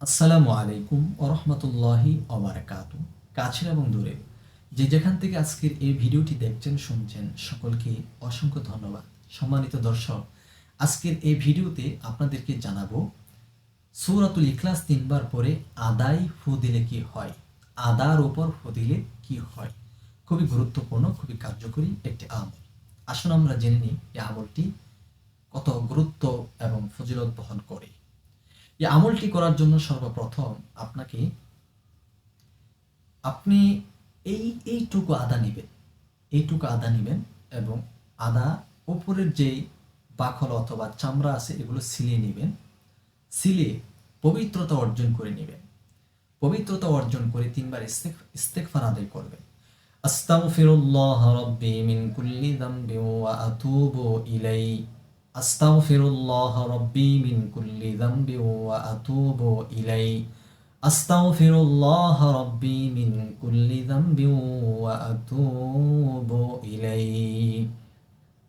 আসসালামু আলাইকুম ওরহমতুল্লাহি অবরাকাত কাছের এবং দূরে, যে যেখান থেকে আজকের এই ভিডিওটি দেখছেন, শুনছেন, সকলকে অসংখ্য ধন্যবাদ। সম্মানিত দর্শক, আজকের এই ভিডিওতে আপনাদেরকে জানাব, সূরাতুল ইখলাস তিনবার পরে আদায় ফু দিলে কি হয়? আদার ওপর ফু দিলে কি হয়? খুবই গুরুত্বপূর্ণ, খুবই কার্যকরী একটি আমল। আসুন আমরা জেনে নিই এই আমলটি কত গুরুত্ব এবং ফজিলত বহন করে। এই আমলটি করার জন্য সর্বপ্রথম আপনাকে আপনি এই, এইটুকু আদা নেবেন, এইটুকু আদা নেবেন এবং আদা উপরের যে বাখল অথবা চামড়া আছে এগুলো সিলিয়ে নেবেন, সিলিয়ে পবিত্রতা অর্জন করে নেবেন। পবিত্রতা অর্জন করে তিনবার ইস্তেক আদায় করবেন। আস্তাগফিরুল্লাহ রাব্বি মিন কুল্লি যামবি ওয়া আতুবু ইলাই আস্তাগফিরুল্লাহ রাব্বি মিন কুল্লি যামবি ওয়া আতুবু ইলাই আস্তাগফিরুল্লাহ রাব্বি মিন কুল্লি যামবি ওয়া আতুবু ইলাই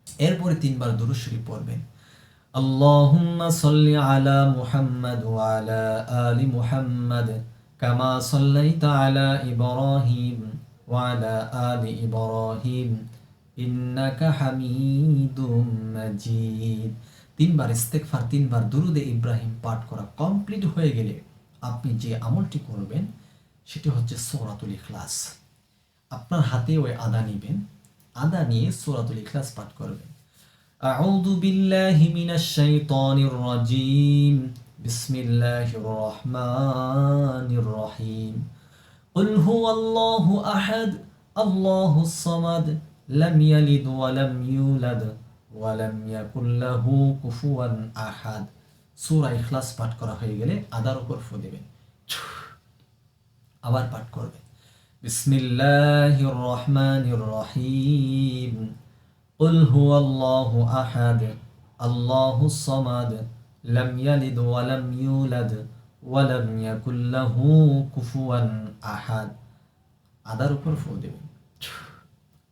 এরপরে তিনবার দুরূদ শরীফ পড়বেন اللهم صل على محمد وعلى آل محمد كما صليت على إبراهيم وعلى آل إبراهيم إنك حميد مجيد তিনবার ইস্তেকফার তিনবার দুরুদে ইব্রাহিম পাঠ করা কমপ্লিট হয়ে গেলে আপনি যে আমলটি করবেন সেটি হচ্ছে সৌরাতুল ইখলাস আপনার হাতে ওই আদা নেবেন আদা নিয়ে সৌরাতুল ইখলাস পাঠ করবেন أعوذ بالله من الشيطان الرجيم بسم الله الرحمن الرحيم قل هو الله أحد الله الصمد لم يلد ولم يولد ولم يكن له كفوا أحد সূরা ইখলাস পাঠ করা হয়ে গেলে আদার উপর ফু দেবেন আবার পাঠ করবেন বিসমিল্লাহির রহমানির রহিম قل هو الله أحد الله الصمد لم يلد ولم يولد ولم يكن له كفوا أحد আদার উপর ফু দেবেন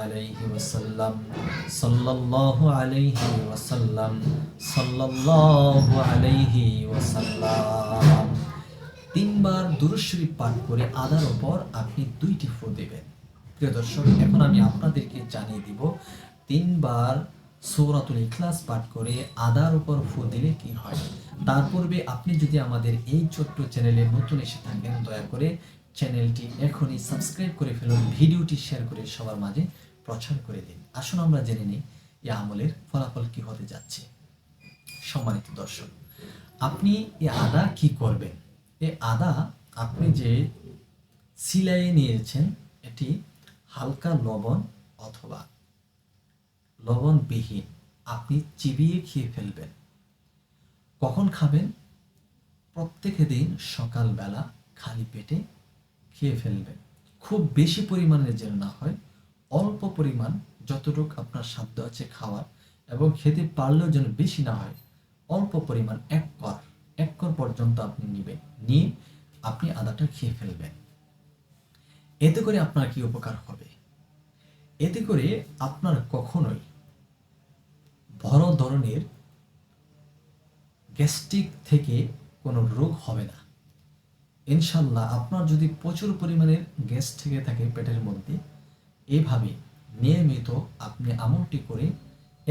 আলাইহি ওয়াসাল্লাম ওয়াসাল্লাম তিনবার দুরুশ্বরী পাঠ করে আদার উপর আপনি দুইটি ফু দেবেন। প্রিয় দর্শক, এখন আমি আপনাদেরকে জানিয়ে দিব, তিনবার সৌরাতুল ইখলাস পাঠ করে আদার উপর ফু দিলে কি হয়? তার পূর্বে আপনি যদি আমাদের এই ছোট্ট চ্যানেলে নতুন এসে থাকেন, দয়া করে চ্যানেলটি এখনই সাবস্ক্রাইব করে ফেলুন, ভিডিওটি শেয়ার করে সবার মাঝে প্রচার করে দিন। আসুন আমরা জেনে নিই এই আমলের ফলাফল কি হতে যাচ্ছে। সম্মানিত দর্শক, আপনি এই আদা কি করবেন? এই আদা আপনি যে সিলাইয়ে নিয়েছেন, এটি হালকা লবণ অথবা লবণবিহীন আপনি চিবিয়ে খেয়ে ফেলবেন। কখন খাবেন? প্রত্যেকে দিন সকালবেলা খালি পেটে খেয়ে ফেলবেন খুব বেশি পরিমাণে যেন না হয়, অল্প পরিমাণ যতটুকু আপনার সাধ্য আছে খাওয়ার এবং খেতে পারলেও যেন বেশি না হয়, অল্প পরিমাণ এক কর এক কর পর্যন্ত আপনি নেবেন। নিয়ে আপনি আদাটা খেয়ে ফেলবেন। এতে করে আপনার কি উপকার হবে? এতে করে আপনার কখনোই বড় ধরনের গ্যাস্ট্রিক থেকে কোনো রোগ হবে না। ইনশাল্লাহ আপনার যদি প্রচুর পরিমাণের গ্যাস থেকে থাকে পেটের মধ্যে, এভাবে নিয়মিত আপনি আমলটি করে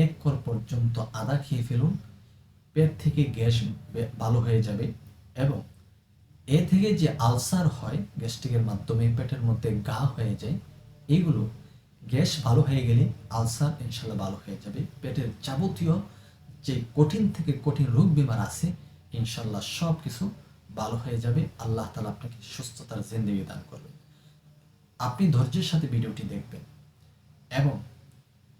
এক কর পর্যন্ত আদা খেয়ে ফেলুন, পেট থেকে গ্যাস ভালো হয়ে যাবে এবং এ থেকে যে আলসার হয় গ্যাস্ট্রিকের মাধ্যমে পেটের মধ্যে গা হয়ে যায়, এগুলো গ্যাস ভালো হয়ে গেলে আলসার ইনশাল্লাহ ভালো হয়ে যাবে। পেটের যাবতীয় যে কঠিন থেকে কঠিন রোগ বিমার আছে ইনশাল্লাহ সব কিছু ভালো হয়ে যাবে, আল্লাহ তালা আপনাকে সুস্থতার জিন্দগি দান করবেন। আপনি ধৈর্যের সাথে ভিডিওটি দেখবেন এবং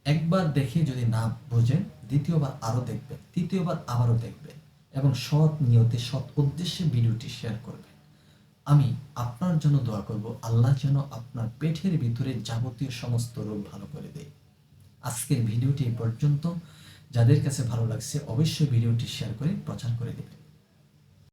একবার দেখে যদি না বোঝেন, দ্বিতীয়বার আরও দেখবেন, তৃতীয়বার আবারও দেখবেন এবং সৎ নিয়তে, সৎ উদ্দেশ্যে ভিডিওটি শেয়ার করবেন। আমি আপনার জন্য দোয়া করব, আল্লাহ যেন আপনার পেটের ভিতরে যাবতীয় সমস্ত রোগ ভালো করে দেয়। আজকের ভিডিওটি পর্যন্ত। যাদের কাছে ভালো লাগছে, অবশ্যই ভিডিওটি শেয়ার করে প্রচার করে দেবেন।